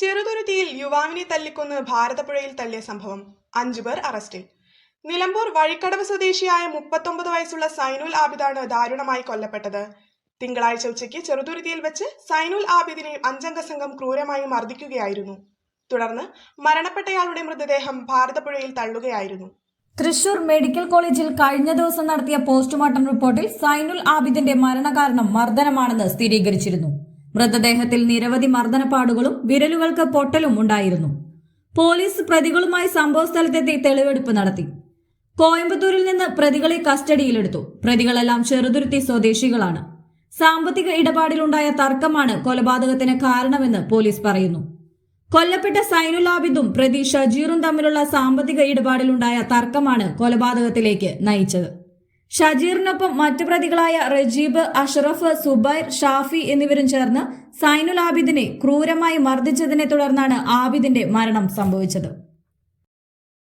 ചെറുതുരുത്തിയിൽ യുവാവിനെ തല്ലിക്കൊന്ന് ഭാരതപ്പുഴയിൽ തള്ളിയ സംഭവം അഞ്ചുപേർ അറസ്റ്റിൽ. നിലമ്പൂർ വഴിക്കടവ് സ്വദേശിയായ മുപ്പത്തൊമ്പത് വയസ്സുള്ള സൈനുൽ ആബിദാണ് ദാരുണമായി കൊല്ലപ്പെട്ടത്. തിങ്കളാഴ്ച ഉച്ചയ്ക്ക് ചെറുതുരുത്തിയിൽ വെച്ച് സൈനുൽ ആബിദിനെ അഞ്ചംഗ സംഘം ക്രൂരമായി മർദ്ദിക്കുകയായിരുന്നു. തുടർന്ന് മരണപ്പെട്ടയാളുടെ മൃതദേഹം ഭാരതപ്പുഴയിൽ തള്ളുകയായിരുന്നു. തൃശൂർ മെഡിക്കൽ കോളേജിൽ കഴിഞ്ഞ ദിവസം നടത്തിയ പോസ്റ്റ്മോർട്ടം റിപ്പോർട്ടിൽ സൈനുൽ ആബിദിന്റെ മരണകാരണം മർദ്ദനമാണെന്ന് സ്ഥിരീകരിച്ചിരുന്നു. മൃതദേഹത്തിൽ നിരവധി മർദ്ദനപ്പാടുകളും വിരലുകൾക്ക് പൊട്ടലും ഉണ്ടായിരുന്നു. പോലീസ് പ്രതികളുമായി സംഭവസ്ഥലത്തെത്തി തെളിവെടുപ്പ് നടത്തി. കോയമ്പത്തൂരിൽ നിന്ന് പ്രതികളെ കസ്റ്റഡിയിലെടുത്തു. പ്രതികളെല്ലാം ചെറുതുരുത്തി സ്വദേശികളാണ്. സാമ്പത്തിക ഇടപാടിലുണ്ടായ തർക്കമാണ് കൊലപാതകത്തിന് കാരണമെന്ന് പോലീസ് പറയുന്നു. കൊല്ലപ്പെട്ട സൈനുലാബിദും പ്രതി ഷജീറും തമ്മിലുള്ള സാമ്പത്തിക ഇടപാടിലുണ്ടായ തർക്കമാണ് കൊലപാതകത്തിലേക്ക് നയിച്ചത്. ഷജീറിനൊപ്പം മറ്റു പ്രതികളായ റജീബ് അഷറഫ് സുബൈർ ഷാഫി എന്നിവരും ചേർന്ന് സൈനുൽ ആബിദിനെ ക്രൂരമായി മർദ്ദിച്ചതിനെ തുടർന്നാണ് ആബിദിന്റെ മരണം സംഭവിച്ചത്.